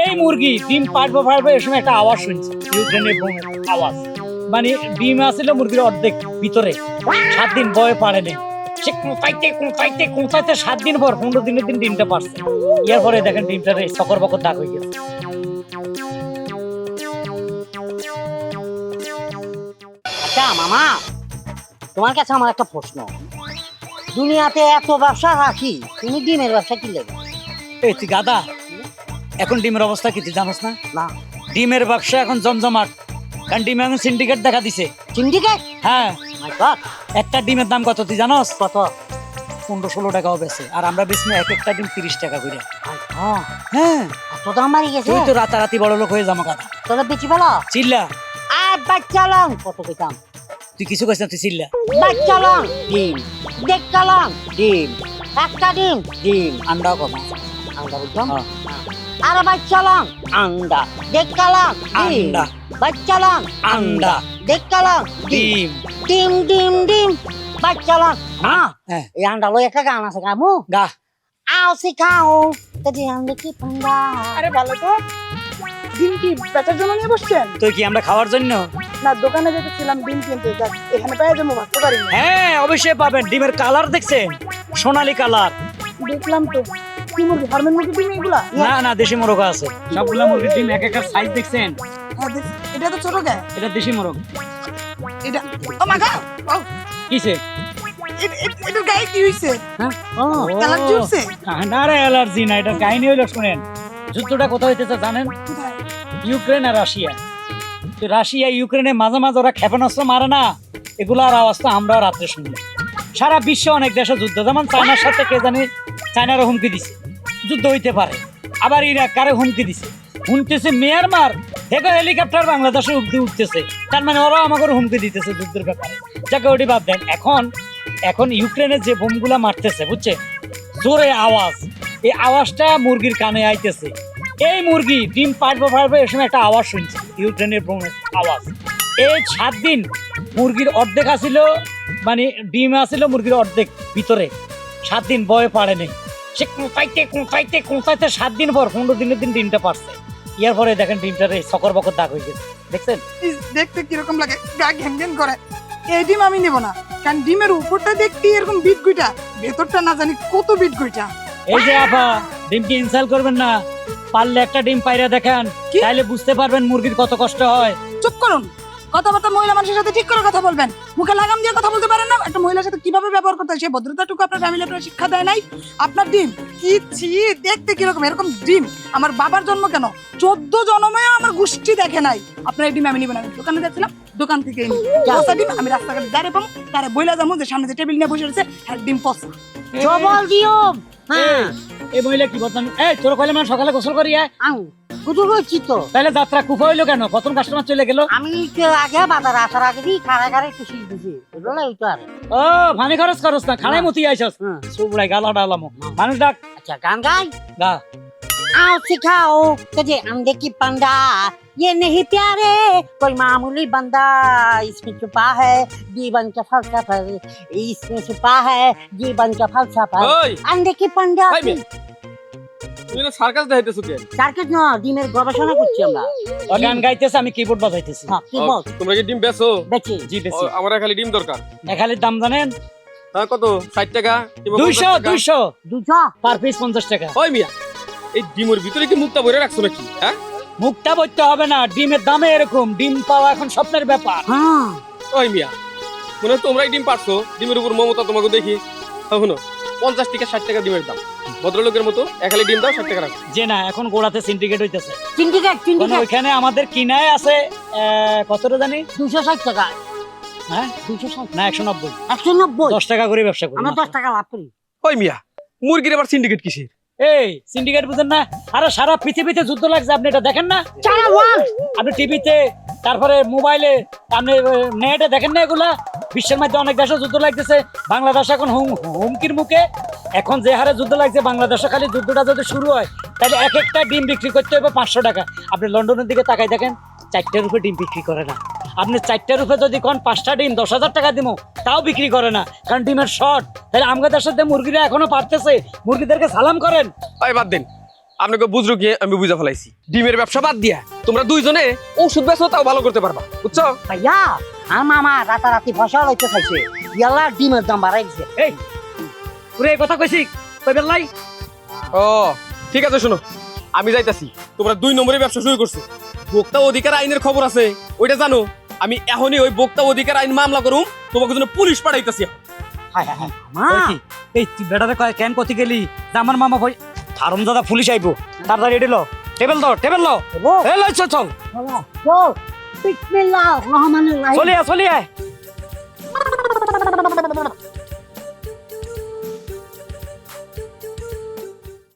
এই মুরগি ডিম পারব পারব এর সময় একটা আওয়াজ শুনছি। ইউক্রেনের আওয়াজ। মানে ডিম আসছিল মুরগির অর্ধেক ভিতরে। সাত দিন বয়ে পারে নেই। সে কোঁচাইতে কোঁচাইতে কোঁচাইতে সাত দিন পর পনেরো দিনের দিন ডিমটা পারছে এর পরে দেখেন ডিমটা সকর বকর দাগ হয়ে গেছে। আচ্ছা মামা তোমার কাছে আমার একটা প্রশ্ন। দুনিয়াতে এত ব্যবসা রাখি তুমি ডিমের ব্যবসা কি লেগে এই গাদা এখন ডিমের অবস্থা কি তুই জানোস না? না। ডিমের ব্যবসা এখন জমজমাট। কারণ ডিমে এখন সিন্ডিকেট দেখা দিছে। সিন্ডিকেট হ্যাঁ। একটা ডিমের দাম কত তুই জানোস? কত? পনেরো ষোলো টাকাও বেছে আর আমরা বেশি এক একটা ডিম তিরিশ টাকা করে। হ্যাঁ। এত দাম মারি গেছে। তুই তো রাতারাতি বড় লোক হয়ে যাব গাদা তোরা বেচি ফেলো চিল্লা। আর বাচ্চালাম কত পেতাম তুই কিছু কইস না তুই চিল্লা। বাচ্চালাম ডিম। দেখলাম ডিম। একটা ডিম। ডিম। আন্ডাও কম। আন্ডা বুঝলাম। আর বাচ্চালাম আন্ডা দেখলাম। ডিম। আন্ডা। বাচ্চালাম। আন্ডা দেখলাম। ডিম। ডিম। ডিম ডিম বাচ্চালাম। হ্যাঁ। এই আন্ডা লই একটা গান আছে গামু। গা। আও শিখাও। কি পান্ডা। আরে ভালো তো ডিম কি বেচার জন্য নিয়ে বসছেন? তুই কি আমরা খাওয়ার জন্য? না দোকানে যেতেছিলাম ডিম কিনতে যাক এখানে পাওয়া যাব ভাবতে পারিনি। হ্যাঁ অবশ্যই পাবেন। ডিমের কালার দেখছেন? সোনালী কালার। দেখলাম তো। কি মুরগি? ফার্মের মুরগি ডিম এগুলা? না না দেশি মোরগ আছে। সবগুলা মুরগির ডিম এক একটা সাইজ দেখছেন? হ্যাঁ, এটা তো ছোট এটা দেশি মোরগ। এটা ও মা ও, কিসে? এ- এ- এটার গায়ে কি হইছে? হ্যাঁ? ও কালার জুড়ছে? না রে অ্যালার্জি না এটা কাহিনী হইল শুনেন। যুদ্ধটা কোথায় হইতেছে জানেন? ইউক্রেন আর রাশিয়া। রাশিয়া ইউক্রেনে মাঝে মাঝে ওরা ক্ষেপণাস্ত্র মারে না। এগুলার আওয়াজ তো আমরা রাত্রে শুনলাম সারা বিশ্বে অনেক দেশে যুদ্ধ। যেমন চায়নার সাথে কে জানি চায়নার হুমকি দিছে। যুদ্ধ হইতে পারে। আবার ইরাক কারে হুমকি দিছে? হুমতেছে মিয়ানমার। দেখো হেলিকপ্টার বাংলাদেশে উঠতে উঠতেছে। তার মানে ওরাও আমাকে হুমকি দিতেছে যুদ্ধের ব্যাপারে। যাকে, ওটি বাদ দেন। এখন এখন ইউক্রেনের যে বোমগুলা মারতেছে বুঝছে জোরে আওয়াজ। এই আওয়াজটা মুরগির কানে আইতেছে। এই মুরগি ডিম পারব পারব এর সময় একটা আওয়াজ শুনছে। ইউক্রেনের বোমের আওয়াজ। এই সাত দিন মুরগির অর্ধেক আসিল মানে ডিম আসিল মুরগির অর্ধেক ভিতরে। সাত দিন বয়ে পারে নেই। সে কোঁচাইতে কোঁচাইতে কোঁচাইতে সাত দিন পর পনেরো দিনের দিন ডিমটা পারছে। ইয়ার পরে দেখেন ডিমটার এই সকর বকর দাগ হয়ে গেছে। দেখছেন? দেখতে কীরকম লাগে। গা ঘ্যান ঘ্যান করে। এই ডিম আমি নেব না। কারণ ডিমের উপরটা দেখতে এরকম বিট গুইটা। ভেতরটা না জানি কত বিট গুইটা। এই যে আপা ডিমকে ইনসাল করবেন না। পারলে একটা ডিম পাইরা দেখেন। কি? তাইলে বুঝতে পারবেন মুরগির কত কষ্ট হয়। চুপ করুন। কথাবার্তা মহিলা মানুষের সাথে ঠিক করে কথা বলবেন। মুখে লাগাম দিয়ে কথা বলতে পারেন না? একটা মহিলার সাথে কীভাবে ব্যবহার করতে হয়? সেই ভদ্রতাটুকু আপনার ফ্যামিলি আপনার শিক্ষা দেয় নাই? আপনার ডিম কি ছি দেখতে কীরকম? এরকম ডিম। আমার বাবার জন্ম কেন? চোদ্দ জন্মে আমার গোষ্ঠী দেখে নাই। আপনার এই ডিম আমি নিবেন আমি দোকানে যাচ্ছিলাম দোকান থেকে পচা ডিম আমি রাস্তাঘাটে দাঁড়িয়ে পাবো তারে বইলা যাব যে সামনে যে টেবিল নিয়ে বসে রয়েছে হ্যাঁ ডিম পচা। ডবল দিও। হ্যাঁ এই মহিলা কি বলতাম এই তোর কইলে মানে সকালে গোসল করি আয়। আং কুতু কইছি তো তাহলে যাত্রা কুফা হইলো কেন প্রথম কাস্টমার চলে গেল আমি একটু আগে বাজারে আসার আগে দিয়ে খাড়া খাড়া একটু শিখ দিছি বুঝলো না ওইটা আরে ও ভানি খরচ করস না খানায় মতি আইছস হুম। সুবড়াই গালা ডালামো মানুষ ডাক अच्छा गान गाय গা आओ सिखाओ तुझे अंडे की पंडा ये नहीं प्यारे कोई मामूली बंदा इसमें छुपा है जीवन का फलसफा इसमें छुपा है जीवन का फलसफा ওই अंडे की पंडा ভাই মেয়ে, তুমি না সার্কাস দেখাইতেছো কে? সার্কিট না ডিমের গবেষণা করছি আমরা। ও গান গাইতেছে আমি কিবোর্ড বাজাইতেছি। হ্যাঁ কি ও, বল তোমরা কি ডিম বেচো? বেচি। জি আমার খালি ডিম দরকার। এখালির দাম জানেন? হ্যাঁ কত? ষাট টাকা কিংবা দুইশো 50 টাকা? পার পিস পঞ্চাশ টাকা। ওই মিয়া এই ডিমের ভিতরে কি মুখটা ভরে রাখছো নাকি? হ্যাঁ? মুখটা বইতে হবে না ডিমের দামে এরকম ডিম পাওয়া এখন স্বপ্নের ব্যাপার। হ্যাঁ। ওই মিয়া মনে হয় তোমরাই ডিম পারছ ডিমের উপর মমতা তোমাকে দেখি। হ্যাঁ, শুনো পঞ্চাশ টাকা ষাট টাকা ডিমের দাম। ভদ্রলোকের মতো একালি ডিম দাও ষাট টাকা রাখো। যে না এখন গোড়াতে সিন্ডিকেট হইতেছে। সিন্ডিকেট কারণ সিন্ডিকেট ওইখানে আমাদের কিনায় আছে আহ, কতটা জানি? দুশো ষাট টাকা। হ্যাঁ? দুশো ষাট। না একশো নব্বই। একশো নব্বই? দশ টাকা করে ব্যবসা করি আমরা দশ টাকা লাভ করি। ওই মিয়া মুরগির আবার সিন্ডিকেট কিসের? এই সিন্ডিকেট বুঝেন না? আরে সারা পৃথিবীতে যুদ্ধ লাগছে আপনি এটা দেখেন না? চারা ওয়ান আপনি টিভিতে তারপরে মোবাইলে আপনি নেটে দেখেন না এগুলা? বিশ্বের মধ্যে অনেক দেশে যুদ্ধ লাগতেছে বাংলাদেশ এখন হুম- হুমকির মুখে। এখন যে হারে যুদ্ধ লাগছে বাংলাদেশে খালি যুদ্ধটা যদি শুরু হয় তাহলে এক একটা ডিম বিক্রি করতে হবে পাঁচশো টাকা। আপনি লন্ডনের দিকে তাকাই দেখেন চারটার রূপে ডিম বিক্রি করে না। আপনি চারটার রূপে যদি কোন পাঁচটা ডিম দশ হাজার টাকা দিব তাও বিক্রি করে না কারণ ডিমের শর্ট। তাহলে আমাদের সাথে মুরগিরা এখনও পারতেছে মুরগিদেরকে সালাম করেন। ওই বাদ দিন আপনাকে বুঝলো কি আমি বুঝে ফেলাইছি। ডিমের ব্যবসা বাদ দিয়া তোমরা দুইজনে ওষুধ বেচো তাও ভালো করতে পারবা বুঝছ? ভাইয়া আর মামা রাতারাতি ফসল হইতে চাইছে। ইয়ালা ডিমের দাম বাড়াই দিছে। এই পুরো এই কথা কইছি কই ও ঠিক আছে শোনো। আমি যাইতাছি। তোমরা দুই নম্বরে ব্যবসা শুরু করছ। ভোক্তা অধিকার আইনের খবর আছে ওইটা জানো। আমি এখনই ওই ভোক্তা অধিকার আইন মামলা করুম তোমাকে জন্য পুলিশ পাঠাইতাছি হায় হায় হায় মা এই তুই বেটারে কয় কেন কতি গেলি? যে আমার মামা ভাই হারম দাদা পুলিশ আইবো। তাড়াতাড়ি এডিলো টেবিল দাও টেবিল দেবো এই লই চল। চল চল। বিসমিল্লাহ